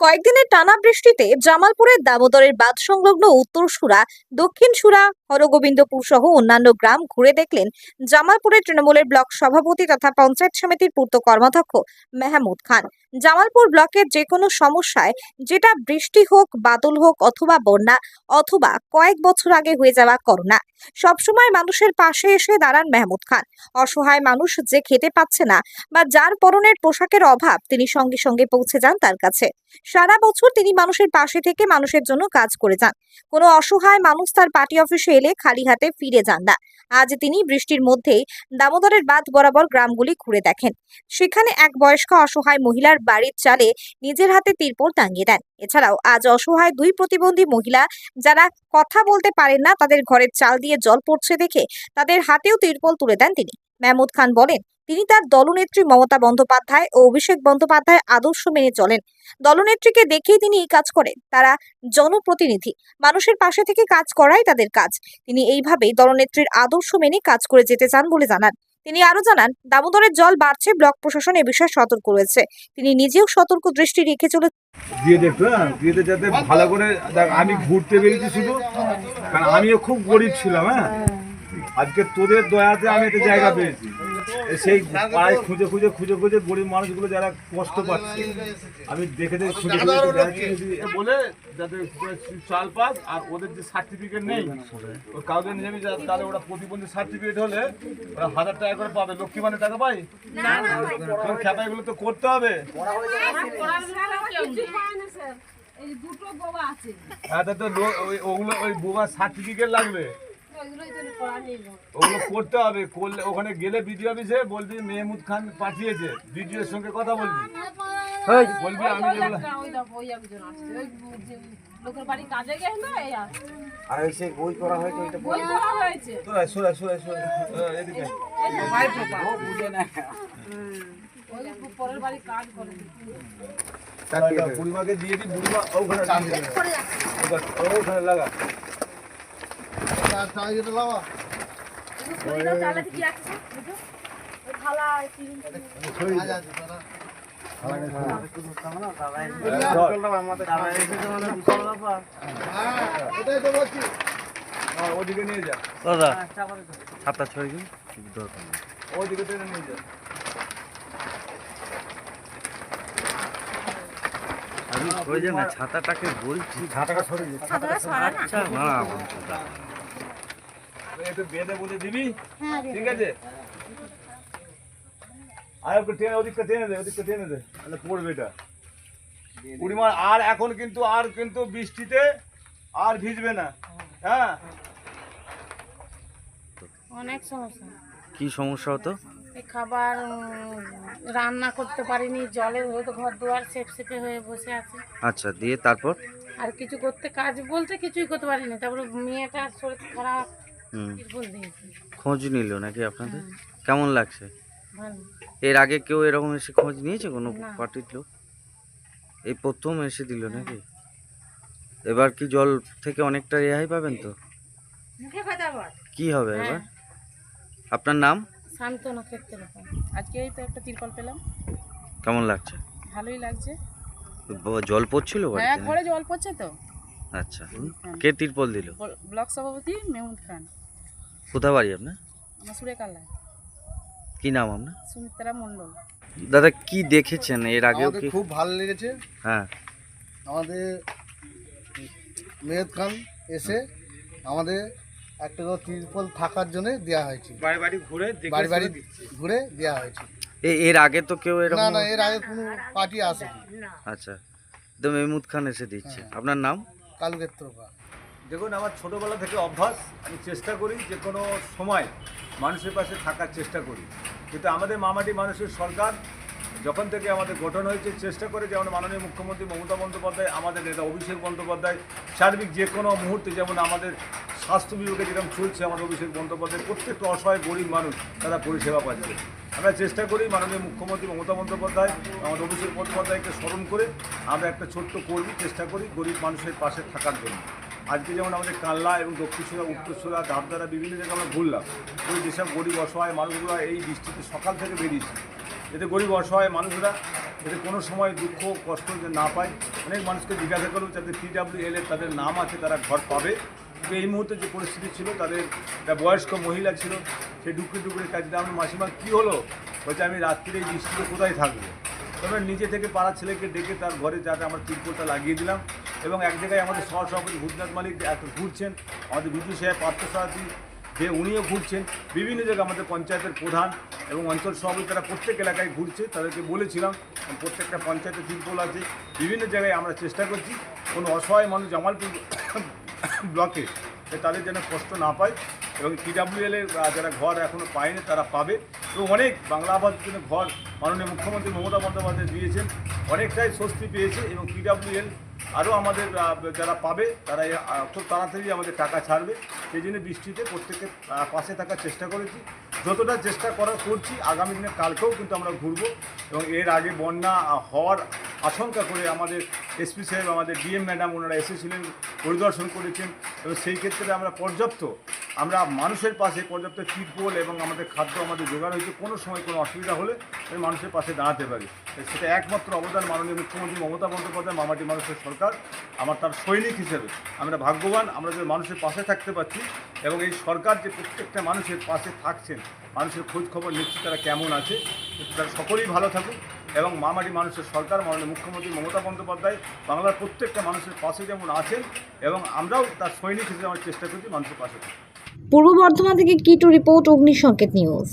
কয়েকদিনের টানা বৃষ্টিতে জামালপুরের দামোদরের বাঁধ সংলগ্ন উত্তর সুরা, দক্ষিণ সুরা, হরগোবিন্দপুর সহ অন্যান্য গ্রাম ঘুরে দেখলেন জামালপুরের তৃণমূলের ব্লক সভাপতি তথা পঞ্চায়েত সমিতির পূর্ত কর্মাধ্যক্ষ মেহমুদ খান। জামালপুর ব্লকের যে কোনো সমস্যায় যেটা বৃষ্টি হোক, বাদল হোক অথবা বন্যা, অথবা কয়েক বছর আগে হয়ে যাওয়া করোনা, সবসময় মানুষের পাশে এসে দাঁড়ান মেহমুদ খান। অসহায় মানুষ যে খেতে পাচ্ছে না বা যার পরনের পোশাকের অভাব তিনি সঙ্গে সঙ্গে পৌঁছে যান তার কাছে। সারা বছর তিনি মানুষের পাশে থেকে মানুষের জন্য কাজ করে যান। কোনো অসহায় মানুষ তার পার্টি অফিসে এলে খালি হাতে ফিরে যান না। আজ তিনি বৃষ্টির মধ্যেই দামোদরের বাঁধ বরাবর গ্রামগুলি ঘুরে দেখেন। সেখানে এক বয়স্ক অসহায় মহিলার বাড়ির চালে নিজের হাতে তিরপল টাঙিয়ে দেন। এছাড়াও আজ অসহায় দুই প্রতিবন্ধী মহিলা যারা কথা বলতে পারেন না, তাদের ঘরের চাল দিয়ে জল পড়ছে দেখে তাদের হাতেও তিরপল তুলে দেন তিনি। মেহমুদ খান বলেন তিনি তার দলনেত্রী মমতা বন্দ্যোপাধ্যায় ও অভিষেক বন্দ্যোপাধ্যায় আদর্শ মেনে চলেন। দলনেত্রীকে দেখেই তিনি এই কাজ করেন। তারা জনপ্রতিনিধি। মানুষের পাশে থেকে কাজ করাই তাদের কাজ। তিনি এইভাবেই দলনেত্রীর আদর্শ মেনে কাজ করে যেতে চান বলে জানান। তিনি আরও জানান, দামোদরের জল বাড়ছে, ব্লক প্রশাসন এ বিষয়ে সতর্ক রয়েছে। তিনি নিজেও সতর্ক দৃষ্টি রেখে চলে দিয়ে হ্যাঁ দিয়ে যাতে ভালো করে আমি ঘুরতে বেরিয়েছি শুধু। কারণ আমিও খুব গরিব ছিলাম হ্যাঁ। আজকে তোদের দয়াতে আমি একটা জায়গা পেয়েছি। সেই পায়ে খুঁজে খুঁজে খুঁজে খুঁজে গরিব মানুষগুলো যারা কষ্ট পাচ্ছে। আমি দেখে দেখে খুঁজে খুঁজে বলে যাতে চাল পাস আর ওদের যে সার্টিফিকেট নেই ও কাউকে নিয়ে যা- তাহলে ওরা প্রতিবন্ধী সার্টিফিকেট হলে ওরা হাজার টাকা করে পাবে। লক্ষ্মী মানে টাকা পাই? তোর খেপা এগুলো তো করতে হবে। এই দুটো বাবা আছে। হ্যাঁ তো ওগুলো ওই বোমার সার্টিফিকেট লাগবে। ওগুলো করতে হবে করলে ওখানে গেলে বিডিও অফিসে বলবি মেহমুদ খান পাঠিয়েছে বিডিও এর সঙ্গে কথা বলবি। বলবি আমি যেগুলো। আর। বই করা ওইটা বই করা হয়েছে। ও বুঝে না। পরের বাড়ি কাজ করে। বুড়িমাকে দিয়ে দি বুড়িমা ওখানে লাগা শরীরে চালাতে কি আছে? বুঝো? ওই থালা, এই টিফিন। হ্যাঁ, ওদিকে নিয়ে যা দাদা ছাতা ছয় দিন। দরকার ওদিকে টেনে নিয়ে যা। আমি প্রয়োজন না ছাতাটাকে বলছি। ছাতাটা সরে আচ্ছা না। একটু বেঁধে বুঝে দিবি? ঠিক আছে? আর একটু টেনে ওদিকটা টেনে দে ওদিকটা টেনে দে তাহলে পড়বে এটা। পরিমাণ আর এখন কিন্তু আর কিন্তু বৃষ্টিতে আর ভিজবে না। হ্যাঁ? অনেক সমস্যা। কি সমস্যা হতো? খাবার রান্না করতে পারিনি জলে হয়তো ঘর দুয়ার সেপ সেপে হয়ে বসে আছে। আচ্ছা দিয়ে তারপর? আর কিছু করতে কাজ বলতে কিছুই করতে পারিনি। তারপরে মেয়েটার শরীর খারাপ বল খোঁজ নিল নাকি আপনাদের? কেমন লাগছে? এর আগে কেউ এরকম এসে খোঁজ নিয়েছে কোনো পার্টির লোক? এই প্রথম এসে দিল নাকি? এবার কি জল থেকে অনেকটা রেহাই পাবেন তো? কি হবে এবার? হ্যাঁ আপনার নাম? শান্তনা আজকে এই তো একটা তিরপল পেলাম। কেমন লাগছে? ভালোই লাগছে। জল পড়ছিল হ্যাঁ ঘরে জল পড়ছে তো। আচ্ছা। কে তিরপল দিল? ব্লক সভাপতি মেহমুদ খান। কোথা বাড়ি আপনার? আমার কি নাম আপনার? সুমিত্রা মণ্ডল। দাদা কি দেখেছেন? এর আগেও খুব ভালো লেগেছে। হ্যাঁ। আমাদের মেহেদ খান এসে আমাদের একটা করে তিরপল থাকার জন্য দেওয়া হয়েছে। বাড়ি বাড়ি ঘুরে বাড়ি বাড়ি ঘুরে দেওয়া হয়েছে। এ- এর আগে তো কেউ না এরকম না এর আগে কোনো পার্টি আসেনি। আচ্ছা। তো মেহমুদ খান এসে দিচ্ছে। আপনার নাম? কালুক্ষেত্রপা দেখুন, আমার ছোটোবেলা থেকে অভ্যাস, আমি চেষ্টা করি যে কোনো সময় মানুষের পাশে থাকার চেষ্টা করি। কিন্তু আমাদের মামাটি মানুষের সরকার, যখন থেকে আমাদের গঠন হয়েছে, চেষ্টা করে যেমন মাননীয় মুখ্যমন্ত্রী মমতা বন্দ্যোপাধ্যায়, আমাদের নেতা অভিষেক বন্দ্যোপাধ্যায়, সার্বিক যে কোনো মুহূর্তে যেমন আমাদের স্বাস্থ্য বিভাগে যেরকম চলছে আমাদের অভিষেক বন্দ্যোপাধ্যায়, প্রত্যেকটা অসহায় গরিব মানুষ তারা পরিষেবা পাচ্ছে। আমরা চেষ্টা করি মাননীয় মুখ্যমন্ত্রী মমতা বন্দ্যোপাধ্যায় আমাদের অভিষেক বন্দ্যোপাধ্যায়কে স্মরণ করে আমরা একটা ছোট্ট কর্মী চেষ্টা করি গরিব মানুষের পাশে থাকার জন্য। আজকে যেমন আমাদের কাল্লা এবং দক্ষিণসুরা উত্তরসুরা ধাপধারা বিভিন্ন জায়গায় আমরা ঘুরলাম। ওই যেসব গরিব অসহায় মানুষগুলো এই বৃষ্টিতে সকাল থেকে বেরিয়েছে, এতে গরিব অসহায় মানুষরা যাতে কোনো সময় দুঃখ, কষ্ট যে না পায়। অনেক মানুষকে জিজ্ঞাসা করব যাতে পিডাব্লিউ এল তাদের নাম আছে, তারা ঘর পাবে। কিন্তু এই মুহূর্তে যে পরিস্থিতি ছিল, তাদের একটা বয়স্ক মহিলা ছিল, সে ডুকরে ডুকরে কাজে আমি মাসিমা, কী হলো? বলছে, আমি রাত্রিরে এই বৃষ্টিতে কোথায় থাকব? তবে নিজে থেকে পাড়ার ছেলেকে ডেকে তার ঘরে যাতে আমার তিরপলটা লাগিয়ে দিলাম। এবং এক জায়গায় আমাদের সহ সভাপতি ভূতনাথ মালিক এত ঘুরছেন আমাদের বিদ্যুৎ সাহেব পার্থসারথী যে উনিও ঘুরছেন বিভিন্ন জায়গায় আমাদের পঞ্চায়েতের প্রধান এবং অঞ্চল সভাপতি তারা প্রত্যেক এলাকায় ঘুরছে তাদেরকে বলেছিলাম প্রত্যেকটা পঞ্চায়েতের তিরপল আছে বিভিন্ন জায়গায় আমরা চেষ্টা করছি কোনো অসহায় মানুষ জামালপুর ব্লকে তাদের যেন কষ্ট না পায় এবং পিডাব্লিউএল এর আহ, যারা ঘর এখনও পায়নি তারা পাবে এবং অনেক বাংলা আবাসের জন্য ঘর মাননীয় মুখ্যমন্ত্রী মমতা বন্দ্যোপাধ্যায় দিয়েছেন অনেকটাই স্বস্তি পেয়েছে এবং পিডাব্লিউএল আরও আমাদের যারা পাবে, তারা খুব তাড়াতাড়ি আমাদের টাকা ছাড়বে। সেই জন্য বৃষ্টিতে প্রত্যেকের পাশে থাকার চেষ্টা করেছি। যতটা চেষ্টা করা করছি, আগামী দিনে কালকেও কিন্তু আমরা ঘুরব এবং এর আগে বন্যা হওয়ার আশঙ্কা করে আমাদের এসপি সাহেব, আমাদের ডিএম ম্যাডাম ওনারা এসেছিলেন, পরিদর্শন করেছেন এবং সেই ক্ষেত্রে আমরা পর্যাপ্ত আমরা মানুষের পাশে পর্যাপ্ত তিরপল এবং আমাদের খাদ্য, আমাদের জোগাড় হয়েছে কোনো সময় কোনো অসুবিধা হলে আমি মানুষের পাশে দাঁড়াতে পারি। সেটা একমাত্র অবদান মাননীয় মুখ্যমন্ত্রী মমতা বন্দ্যোপাধ্যায়, মামাটি মানুষের সরকার, আমার তার সৈনিক হিসেবে। আমরা ভাগ্যবান, আমরা যে মানুষের পাশে থাকতে পারছি এবং এই সরকার যে প্রত্যেকটা মানুষের পাশে থাকছেন, মানুষের খোঁজ খবর নিচ্ছি তারা কেমন আছে, তারা সকলেই ভালো থাকুক এবং মামাটি মানুষের সরকার, মাননীয় মুখ্যমন্ত্রী মমতা বন্দ্যোপাধ্যায়, বাংলার প্রত্যেকটা মানুষের পাশে যেমন আছেন এবং আমরাও তার সৈনিক হিসেবে আমার চেষ্টা করছি মানুষের পাশে থাকতে পূর্ব বর্ধমান থেকে কিটু রিপোর্ট অগ্নিসংকেত নিউজ।